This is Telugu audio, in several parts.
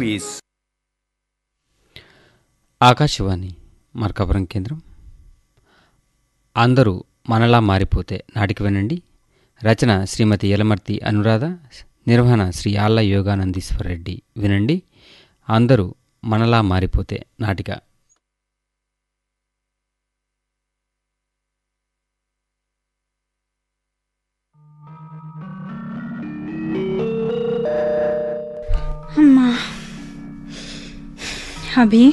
రూపీస్ ఆకాశవాణి మార్కాపురం కేంద్రం. అందరూ మనలా మారిపోతే నాటికి వినండి. రచన శ్రీమతి యలమర్తి అనురాధ నిర్వహణ శ్రీ ఆళ్ళ యోగానందీశ్వర్ రెడ్డి వినండి. అందరూ మనలా మారిపోతే నాటిక అభి.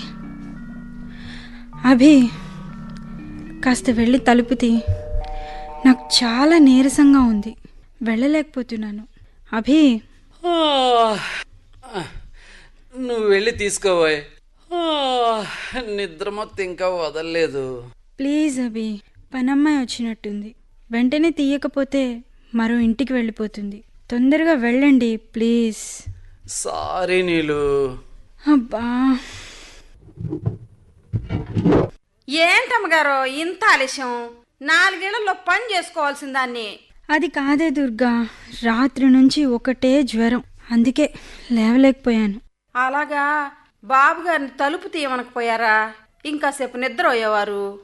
అభి కాస్త వెళ్ళి తలుపు తీ. నాకు చాలా నీరసంగా ఉంది. వెళ్ళలేకపోతున్నాను. అభి. నువ్వు వెళ్ళి తీసుకోబోయ్. నిద్ర మొత్తం ఇంకా వదలలేదు. ప్లీజ్ అభి పనమ్మాయి వచ్చినట్టుంది. వెంటనే తీయకపోతే మరో ఇంటికి వెళ్ళిపోతుంది. తొందరగా వెళ్ళండి ప్లీజ్. సారీ నీలు. అబ్బా. ఏంటమ్మగారు ఇంత ఆలస్యం? నాలుగేళ్ళలో పని చేసుకోవాల్సిన దాన్ని. అది కాదే దుర్గా. రాత్రి నుంచి ఒకటే జ్వరం. అందుకే లేవలేకపోయాను. అలాగా? బాబు గారిని తలుపు తీయమనకపోయారా? ఇంకాసేపు నిద్ర అయ్యేవారు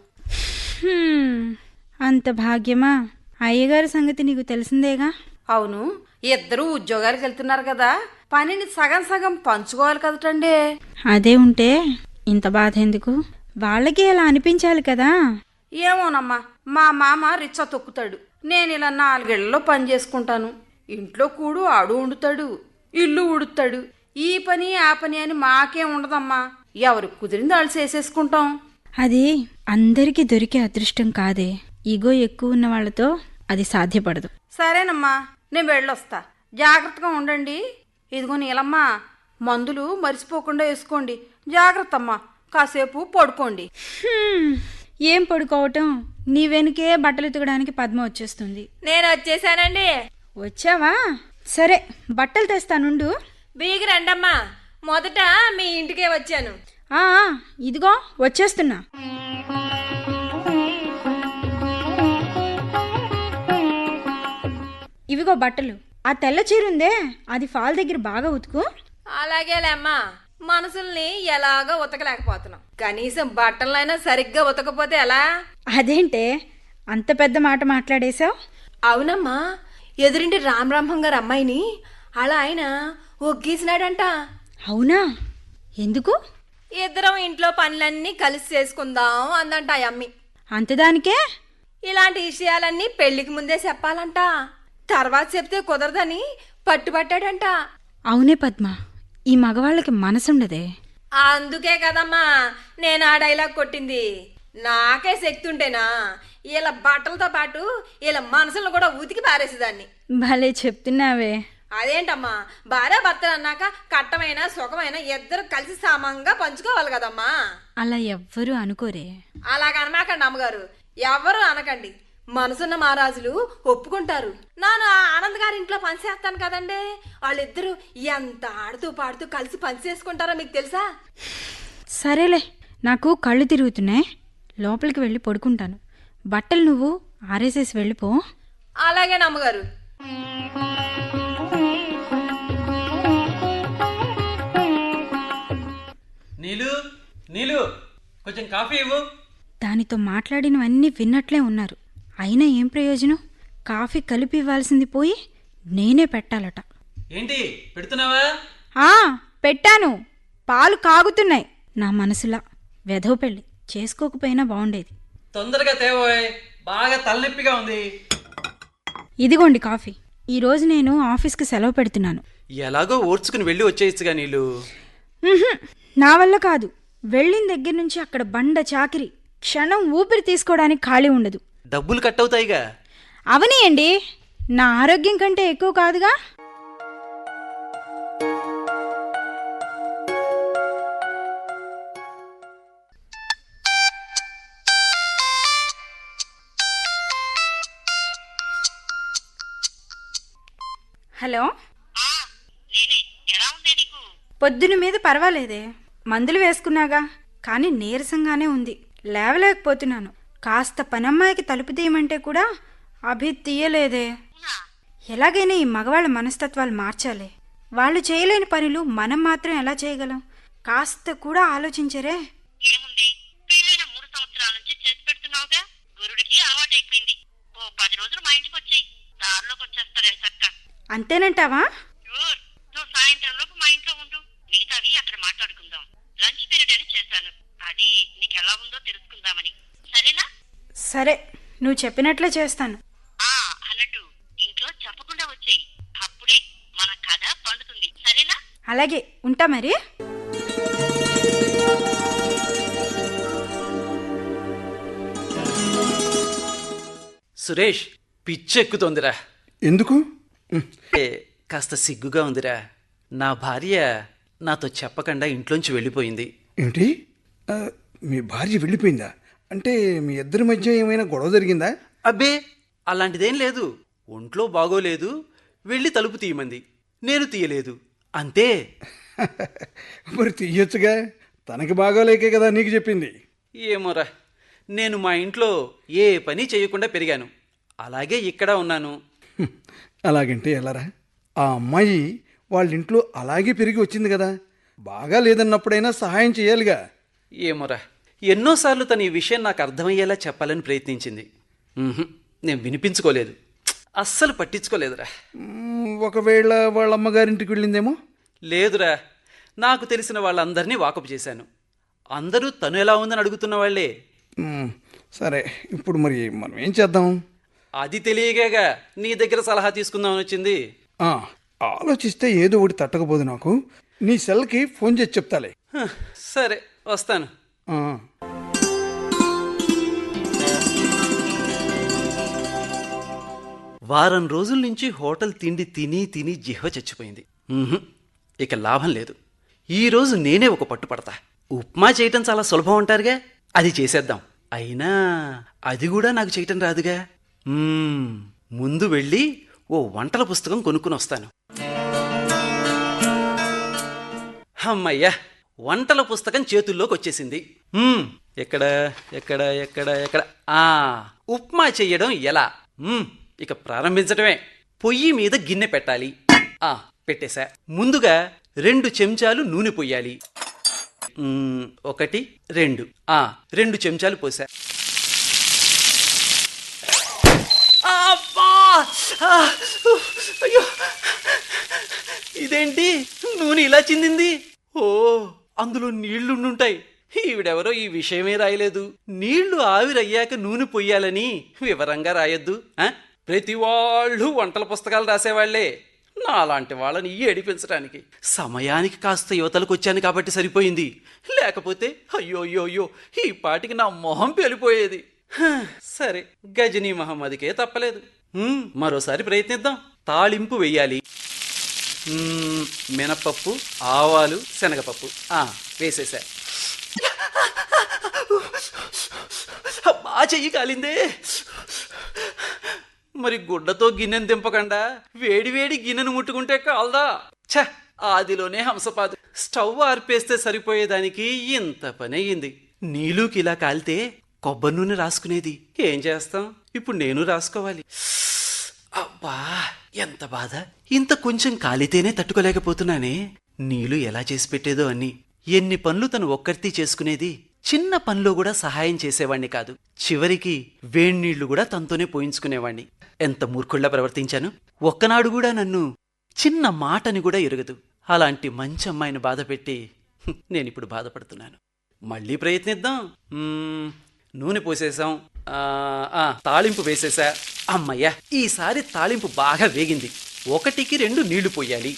అంత భాగ్యమా? అయ్యగారి సంగతి నీకు తెలిసిందేగా? అవును. ఇద్దరు ఉద్యోగాలకు వెళ్తున్నారు కదా. పనిని సగం సగం పంచుకోవాలి కదటండి. అదే ఉంటే ఇంత బాధ ఎందుకు? వాళ్ళకి అలా అనిపించాలి కదా? ఏమోనమ్మా మా మామ రిచ్చ తొక్కుతాడు. నేను ఇలా నాలుగేళ్ళలో పని చేసుకుంటాను. ఇంట్లో కూడు ఆడు వండుతాడు ఇల్లు ఉడుతాడు ఈ పని ఆ పని అని మాకేం ఉండదమ్మా. ఎవరికి కుదిరింది వాళ్ళు చేసేసుకుంటాం. అది అందరికీ దొరికే అదృష్టం కాదే. ఈగో ఎక్కువ ఉన్న వాళ్ళతో అది సాధ్యపడదు. సరేనమ్మా నేను వెళ్ళొస్తా. జాగ్రత్తగా ఉండండి. ఇదిగో నీలమ్మా మందులు మర్చిపోకుండా వేసుకోండి. జాగ్రత్త అమ్మా కాసేపు పడుకోండి. హ్మ్, ఏం పడుకోవటం? నీ వెనుకే బట్టలు ఉతకడానికి పద్మ వచ్చేస్తుంది. నేను వచ్చేసానండి. వచ్చావా? సరే బట్టలు తెస్తానుండు బీగి రండమ్మా. మొదట మీ ఇంటికే వచ్చాను. ఇదిగో వచ్చేస్తున్నా. ఇవిగో బట్టలు. ఆ తెల్ల చీర ఉందే అది ఫాల్ దగ్గర బాగా ఉతుకు. అలాగేలేమ్మా మనసుల్ని ఎలాగో ఉతకలేకపోతున్నాం. కనీసం బట్టలైనా సరిగ్గా ఉతకపోతే ఎలా? అదేంటే అంత పెద్ద మాట మాట్లాడేశావు? అవునమ్మా ఎదురింటి రామరాంహం గారు అమ్మాయిని అలా ఆయన ఒగ్గేసినాడంట. అవునా? ఎందుకు? ఇద్దరం ఇంట్లో పనులన్నీ కలిసి చేసుకుందాం అందంట ఆ అమ్మి అంతదానికే? ఇలాంటి విషయాలన్నీ పెళ్ళికి ముందే చెప్పాలంట. తర్వాత చెప్తే కుదరదని పట్టుబట్టాడంట. అవునే పద్మ. ఈ మగవాళ్ళకి మనసుండదే. అందుకే కదమ్మా నేను ఆ డైలాగ్ కొట్టింది. నాకే శక్తి ఉంటేనా ఇలా బట్టలతో పాటు ఇలా మనసులను కూడా ఉతికి పారేసేదాన్ని. భలే చెప్తున్నావే. అదేంటమ్మా భార్య భర్తలు అన్నాక కట్టమైన సుఖమైన ఇద్దరు కలిసి సమంగా పంచుకోవాలి కదమ్మా. అలా ఎవ్వరూ అనుకోరే. అలాగ అనమాకండి అమ్మగారు. ఎవరు అనకండి. మనసున్న మహారాజులు ఒప్పుకుంటారు. నాను ఆ ఆనంద్ గారి ఇంట్లో పనిచేస్తాను కదండి. వాళ్ళిద్దరూ ఎంత ఆడుతూ పాడుతూ కలిసి పని చేసుకుంటారో మీకు తెలుసా? సరేలే నాకు కళ్ళు తిరుగుతున్నాయి. లోపలికి వెళ్ళి పడుకుంటాను. బట్టలు నువ్వు ఆరేసేసి వెళ్ళిపో. అలాగే నమ్మగారు. నీలు నీలు కొంచెం కాఫీ ఇవ్వు. దానితో మాట్లాడినవన్నీ విన్నట్లే ఉన్నారు. అయినా ఏం ప్రయోజనం? కాఫీ కలిపి ఇవ్వాల్సింది పోయి నేనే పెట్టాలట. ఏంటి? పెడుతున్నావా? ఆ పెట్టాను. పాలు కాగుతున్నాయి. నా మనసులా వెధవ పెళ్ళి. చేసుకోకపోయినా బాగుండేది. తొందరగా తేవోయ్. బాగా తలనొప్పిగా ఉంది. ఇదిగోండి కాఫీ. ఈరోజు నేను ఆఫీస్కి సెలవు పెడుతున్నాను. ఎలాగో ఓర్చుకుని వెళ్ళి వచ్చేయచ్చుగా ఉహుం, నా వల్ల కాదు. వెళ్ళిన దగ్గర నుంచి అక్కడ బండ చాకిరి క్షణం ఊపిరి తీసుకోవడానికి ఖాళీ ఉండదు. డబ్బులు కట్ అవుతాయిగా. అవనీయండి నా ఆరోగ్యం కంటే ఎక్కువ కాదుగా? హలో? పొద్దున మీద పర్వాలేదే. మందులు వేసుకున్నాగా కానీ నీరసంగానే ఉంది. లేవలేకపోతున్నాను. కాస్త పనమ్మాయికి తలుపు తీయమంటే కూడా అభి తీయలేదే. ఎలాగైనా ఈ మగవాళ్ళ మనస్తత్వాలు మార్చాలి. వాళ్ళు చేయలేని పనులు మనం మాత్రం ఎలా చేయగలం? కాస్త కూడా ఆలోచించరే. ఏముంది? పెళ్ళైన మూడు సంవత్సరాల నుంచి చేసి పెడుతున్నావుగా? గురుడికి అలవాటైపోయింది ఓ పది రోజులు మా ఇంటికి వచ్చాయి. దారిలోకి వచ్చేస్తాడు చక్క. అంతేనంటావా? షూర్. నువ్వు సాయంత్రంలోపు మా ఇంట్లో ఉండు. మిగతావి అక్కడ మాట్లాడుకుందాం. లంచ్ పీరియడ్ అని చేశాను. అది నీకు ఎలా ఉందో తెలుసుకుందామని. సరేనా? సరే నువ్వు చెప్పినట్లే చేస్తాను. ఆ అన్నట్టు. ఇంట్లో చెప్పకుండా వచ్చేయి. అప్పుడే మన కథ పండుతుంది. సరేనా? అలాగే ఉంటా మరి. సురేష్ పిచ్చెక్కుతోందిరా. ఎందుకు? ఏ, కాస్త సిగ్గుగా ఉందిరా. నా భార్య నాతో చెప్పకుండా ఇంట్లోంచి వెళ్ళిపోయింది. ఏమిటి ఆ, మీ భార్య వెళ్ళిపోయిందా? అంటే మీ ఇద్దరి మధ్య ఏమైనా గొడవ జరిగిందా? అబ్బే అలాంటిదేం లేదు. ఒంట్లో బాగోలేదు. వెళ్ళి తలుపు తీయమంది. నేను తీయలేదు. అంతే. మరి తీయొచ్చుగా? తనకి బాగోలేకే కదా నీకు చెప్పింది. ఏమోరా నేను మా ఇంట్లో ఏ పని చేయకుండా పెరిగాను. అలాగే ఇక్కడ ఉన్నాను. అలాగంటే ఎలారా? ఆ అమ్మాయి వాళ్ళ ఇంట్లో అలాగే పెరిగి వచ్చింది కదా. బాగా లేదన్నప్పుడైనా సహాయం చేయాలిగా. ఏమోరా ఎన్నోసార్లు తను ఈ విషయం నాకు అర్థమయ్యేలా చెప్పాలని ప్రయత్నించింది. నేను వినిపించుకోలేదు. అస్సలు పట్టించుకోలేదురా. ఒకవేళ వాళ్ళ అమ్మగారింటికి వెళ్ళిందేమో లేదురా. నాకు తెలిసిన వాళ్ళందరినీ వాకపు చేశాను. అందరూ తను ఎలా ఉందని అడుగుతున్న వాళ్ళే. సరే ఇప్పుడు మరి మనం ఏం చేద్దాం? అది తెలియగాగా నీ దగ్గర సలహా తీసుకుందామని వచ్చింది. ఆలోచిస్తే ఏదో ఒకటి తట్టకపోదు నాకు. నీ సెల్కి ఫోన్ చేసి చెప్తాలే. సరే వస్తాను. వారం రోజుల నుంచి హోటల్ తిండి తిని తిని జిహ్వ చచ్చిపోయింది. ఇక లాభం లేదు. ఈరోజు నేనే ఒక పట్టుపడతా. ఉప్మా చేయటం చాలా సులభం అంటారుగా? అది చేసేద్దాం. అయినా అది కూడా నాకు చేయటం రాదుగా? ముందు వెళ్ళి ఓ వంటల పుస్తకం కొనుక్కుని వస్తాను. అమ్మయ్యా వంటల పుస్తకం చేతుల్లోకి వచ్చేసింది. ఎక్కడ ఎక్కడ ఎక్కడ ఎక్కడ? ఆ ఉప్మా చెయ్యడం ఎలా? ఇక ప్రారంభించటమే. పొయ్యి మీద గిన్నె పెట్టాలి. ఆ పెట్టేశా. ముందుగా రెండు చెంచాలు నూనె పొయ్యాలి. ఒకటి రెండు. ఆ రెండు చెంచాలు పోసా అబ్బా! అయ్యో! ఇదేంటి? నూనె ఇలా చిందింది. ఓ అందులో నీళ్ళుండుంటాయి. ఈవిడెవరో ఈ విషయమే రాయలేదు. నీళ్ళు ఆవిరయ్యాక నూనె పొయ్యాలని వివరంగా రాయొద్దు ఆ? ప్రతి వాళ్ళు వంటల పుస్తకాలు రాసేవాళ్ళే. నాలాంటి వాళ్ళని ఏడిపించడానికి సమయానికి కాస్త యువతలకు వచ్చాను కాబట్టి సరిపోయింది. లేకపోతే అయ్యో అయ్యో అయ్యో ఈ పాటికి నా మొహం పెళ్ళిపోయేది సరే గజనీ మహమ్మదికే తప్పలేదు. మరోసారి ప్రయత్నిద్దాం. తాళింపు వెయ్యాలి. మినపప్పు ఆవాలు శనగపప్పు. ఆ వేసేసా. బాగా చెయ్యి కాలిందే. మరి గుడ్డతో గిన్నెను దింపకుండా? వేడివేడి గిన్నెను ముట్టుకుంటే కాల్దా? ఛ ఆదిలోనే హంసపాదు. స్టవ్ ఆర్పేస్తే సరిపోయేదానికి ఇంత పని అయ్యింది నీళ్ళుకి ఇలా కాలితే కొబ్బరి నూనె రాసుకునేది. ఏం చేస్తాం? ఇప్పుడు నేను రాసుకోవాలి. అబ్బా ఎంత బాధ. ఇంత కొంచెం కాలితేనే తట్టుకోలేకపోతున్నానే. నీళ్ళు ఎలా చేసి పెట్టేదో అని ఎన్ని పనులు తను ఒక్కరితీ చేసుకునేది. చిన్న పనిలో కూడా సహాయం చేసేవాణ్ణి కాదు. చివరికి వేణీళ్ళు కూడా తనతోనే పోయించుకునేవాణ్ణి. ఎంత మూర్ఖుళ్ళ ప్రవర్తించాను. ఒక్కనాడు కూడా నన్ను చిన్న మాటని కూడా ఎరగదు. అలాంటి మంచి అమ్మాయిని బాధపెట్టి నేనిప్పుడు బాధపడుతున్నాను. మళ్ళీ ప్రయత్నిద్దాం. నూనె పోసేసాం తాళింపు వేసేసా అమ్మయ్యా ఈసారి తాళింపు బాగా వేగింది. ఒకటికి రెండు నీళ్ళు పోయాలి.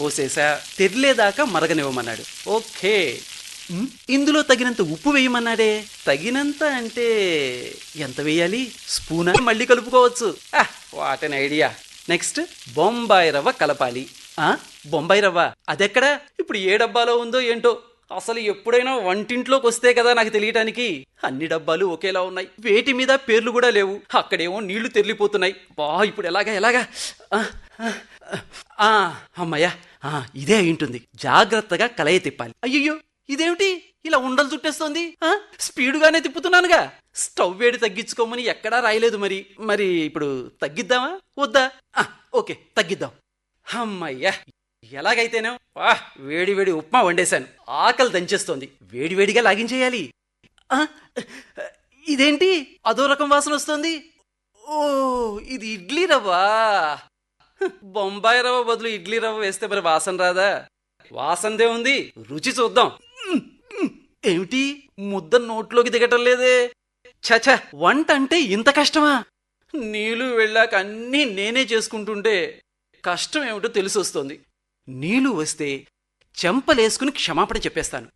పోసేసా తెరిలేదాకా మరగనివ్వమన్నాడు. ఓకే. ఇందులో తగినంత ఉప్పు వేయమన్నాడే. తగినంత అంటే ఎంత వేయాలి? స్పూన్? మళ్ళీ కలుపుకోవచ్చు. What an idea next Bombay రవ్వ కలపాలి. ఆ? బొంబాయి రవ్వ. అదెక్కడా? ఇప్పుడు ఏ డబ్బాలో ఉందో ఏంటో. అసలు ఎప్పుడైనా వంటింట్లోకి వస్తే కదా నాకు తెలియటానికి. అన్ని డబ్బాలు ఒకేలా ఉన్నాయి. వేటి మీద పేర్లు కూడా లేవు. అక్కడేమో నీళ్ళు తెరిలిపోతున్నాయి. బా ఇప్పుడు ఎలాగా ఎలాగా? ఆ, అమ్మయ్యా. ఇదే అయి ఉంటుంది. జాగ్రత్తగా కలయి తిప్పాలి. అయ్యయ్యో! ఇదేమిటి? ఇలా ఉండలు చుట్టేస్తోంది? ఆ? స్పీడుగానే తిప్పుతున్నానుగా. స్టవ్ వేడి తగ్గించుకోమని ఎక్కడా రాయలేదు మరి. మరి ఇప్పుడు తగ్గిద్దామా? వద్దా? ఓకే తగ్గిద్దాం. అమ్మయ్యా ఎలాగైతేనే. వా వేడి వేడి ఉప్మా వండేశాను. ఆకలి దంచేస్తోంది. వేడివేడిగా లాగించేయాలి. ఇదేంటి? అదో రకం వాసన వస్తుంది. ఓ ఇది ఇడ్లీ రవ్వా? బొంబాయి రవ్వ బదులు ఇడ్లీ రవ్వ వేస్తే మరి వాసన రాదా? వాసనదే ఉంది. రుచి చూద్దాం. ఏమిటి? ముద్ద నోట్లోకి దిగటం లేదే. చచ వంట అంటే ఇంత కష్టమా? నీళ్ళు వెళ్ళాక అన్నీ నేనే చేసుకుంటుంటే కష్టం ఏమిటో తెలిసొస్తోంది. నీళ్ళు వస్తే చెంపలేసుకుని క్షమాపణ చెప్పేస్తాను.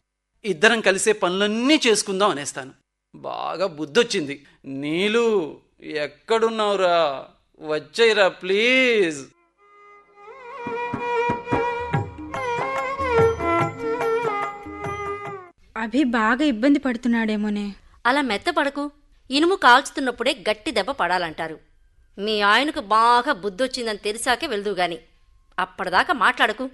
ఇద్దరం కలిసే పనులన్నీ చేసుకుందాం అనేస్తాను. బాగా బుద్ధొచ్చింది. నీళ్ళు ఎక్కడున్నావురా? వచ్చేయరా ప్లీజ్. అభి బాగా ఇబ్బంది పడుతున్నాడేమోనే. అలా మెత్తపడకు. ఇనుము కాల్చుతున్నప్పుడే గట్టి దెబ్బ పడాలంటారు. మీ ఆయనకు బాగా బుద్ధొచ్చిందని తెలిసాకే వెళ్దు గాని. అప్పటిదాకా మాట్లాడకు.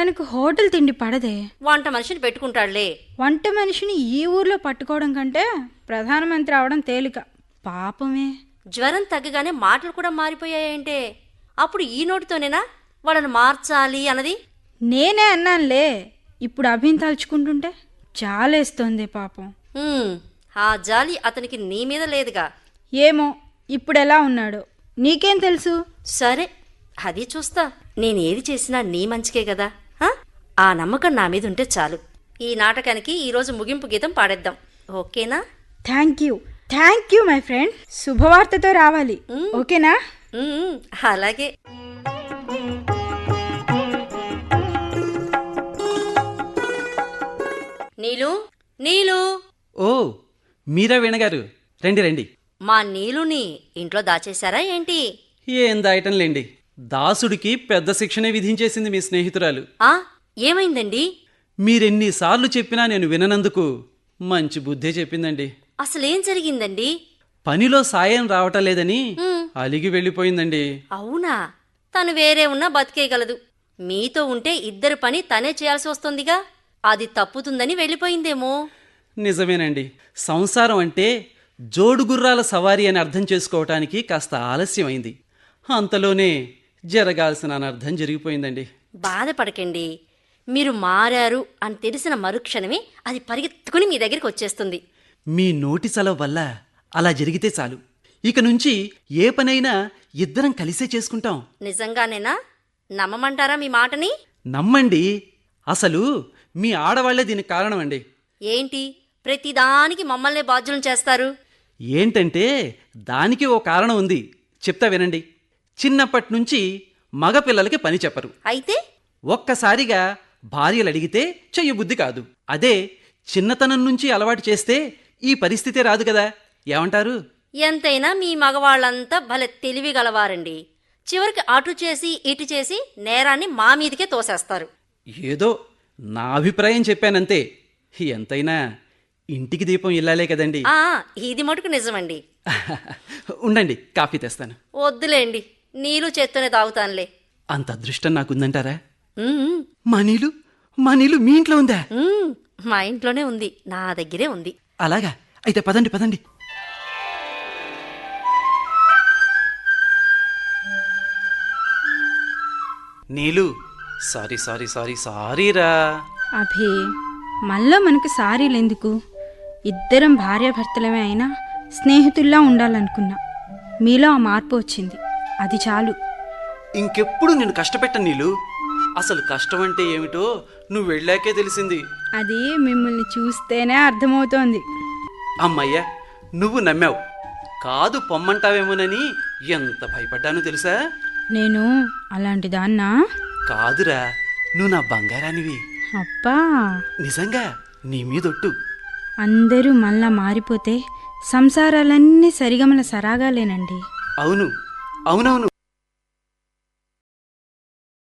తనకు హోటల్ తిండి పడదే. వంట మనిషిని పెట్టుకుంటాడులే. వంట మనిషిని ఈ ఊర్లో పట్టుకోవడం కంటే ప్రధానమంత్రి అవడం తేలిక. పాపమే. జ్వరం తగ్గగానే మాటలు కూడా మారిపోయాయంటే. అప్పుడు ఈ నోటితోనేనా? వాళ్ళని మార్చాలి అన్నది? నేనే అన్నానులే. ఇప్పుడు అభిని తలుచుకుంటుంటే? చాలేస్తోంది పాపం. ఆ జాలి అతనికి నీ మీద లేదుగా. ఏమో ఇప్పుడు ఎలా ఉన్నాడో. నీకేం తెలుసు? సరే అది చూస్తా. నేను ఏది చేసినా నీ మంచికే కదా? ఆ నమ్మకం నా మీద ఉంటే చాలు. ఈ నాటకానికి ఈరోజు ముగింపు గీతం పాడేద్దాం. ఓకేనా? Thank you. Thank you my friend. శుభవార్తతో రావాలి. ఓకేనా? అలాగే. నీలు? నీలు? ఓ మీరా వీణగారు రండి రండి. మా నీలుని ఇంట్లో దాచేశారా ఏంటి? ఏం దాయటంలేండి దాసుడికి పెద్ద శిక్షనే విధించేసింది మీ స్నేహితురాలు. ఆ ఏమైందండి? మీరెన్నిసార్లు చెప్పినా నేను విననందుకు మంచి బుద్ధే చెప్పిందండి. అసలేం జరిగిందండి? పనిలో సాయం రావటం లేదని అలిగి వెళ్ళిపోయిందండి. అవునా? తను వేరే ఉన్నా బతికేయగలదు. మీతో ఉంటే ఇద్దరు పని తనే చేయాల్సి వస్తుందిగా. అది తప్పుతుందని వెళ్ళిపోయిందేమో. నిజమేనండి. సంసారం అంటే జోడు గుర్రాల సవారీ అని అర్థం చేసుకోవటానికి కాస్త ఆలస్యమైంది. అంతలోనే జరగాల్సిన అనర్థం జరిగిపోయిందండి. బాధపడకండి. మీరు మారారు అని తెలిసిన మరుక్షణమే అది పరిగెత్తుకుని మీ దగ్గరికి వచ్చేస్తుంది. మీ నోటి చలవ వల్ల అలా జరిగితే చాలు. ఇక నుంచి ఏ పనైనా ఇద్దరం కలిసే చేసుకుంటాం. నిజంగానేనా? నమ్మమంటారా మీ మాటని? నమ్మండి. అసలు మీ ఆడవాళ్ళే దీనికి కారణమండి. ఏంటి? ప్రతిదానికి మమ్మల్నే బాధ్యులను చేస్తారు. ఏంటంటే దానికి ఓ కారణం ఉంది. చెప్తా వినండి. చిన్నప్పటి నుంచి మగపిల్లలకి పని చెప్పరు. అయితే? ఒక్కసారిగా భార్యలు అడిగితే చెయ్యబుద్ధి కాదు. అదే చిన్నతనం నుంచి అలవాటు చేస్తే ఈ పరిస్థితే రాదు కదా. ఏమంటారు? ఎంతైనా మీ మగవాళ్ళంతా భలే తెలివి గలవారండి చివరికి అటు చేసి ఇటు చేసి నేరాన్ని మా మీదికే తోసేస్తారు. ఏదో నా అభిప్రాయం చెప్పానంతే. ఎంతైనా ఇంటికి దీపం ఇల్లాలే కదండి. ఆ ఇది మటుకు నిజమండి. ఉండండి కాఫీ తెస్తాను. వద్దులేండి నీళ్ళు చేత్తోనే తాగుతానులే. అంత అదృష్టం నాకుందంటారా? మా నీళ్ళు మా నీళ్ళు మీ ఇంట్లో ఉందా? మా ఇంట్లోనే ఉంది నా దగ్గరే ఉంది. అలాగా అయితే పదండి పదండి. నీలు సారీ సారీ సారీ సారీరా. అభి మళ్ళా మనకు సారీలు ఎందుకు? ఇద్దరం భార్యాభర్తలమే అయినా స్నేహితుల్లా ఉండాలనుకున్నా. మీలో ఆ మార్పు వచ్చింది. అది చాలు. ఇంకెప్పుడు నేను కష్టపెట్టను నీలు? అసలు కష్టం అంటే ఏమిటో నువ్వు వెళ్ళాకే తెలిసింది. అది మిమ్మల్ని చూస్తేనే అర్థమవుతోంది. అమ్మయ్యా నువ్వు నమ్మావు. కాదు పొమ్మంటావేమోనని ఎంత భయపడ్డానో తెలుసా? నేను అలాంటి దాన్నా? కాదురా నువ్వు నా బంగారానివి. అబ్బా. నిజంగా నీ మీదొట్టు. అందరూ మళ్ళా మారిపోతే సంసారాలన్నీ సరిగమల సరాగాలేనండి. అవును అవునవును.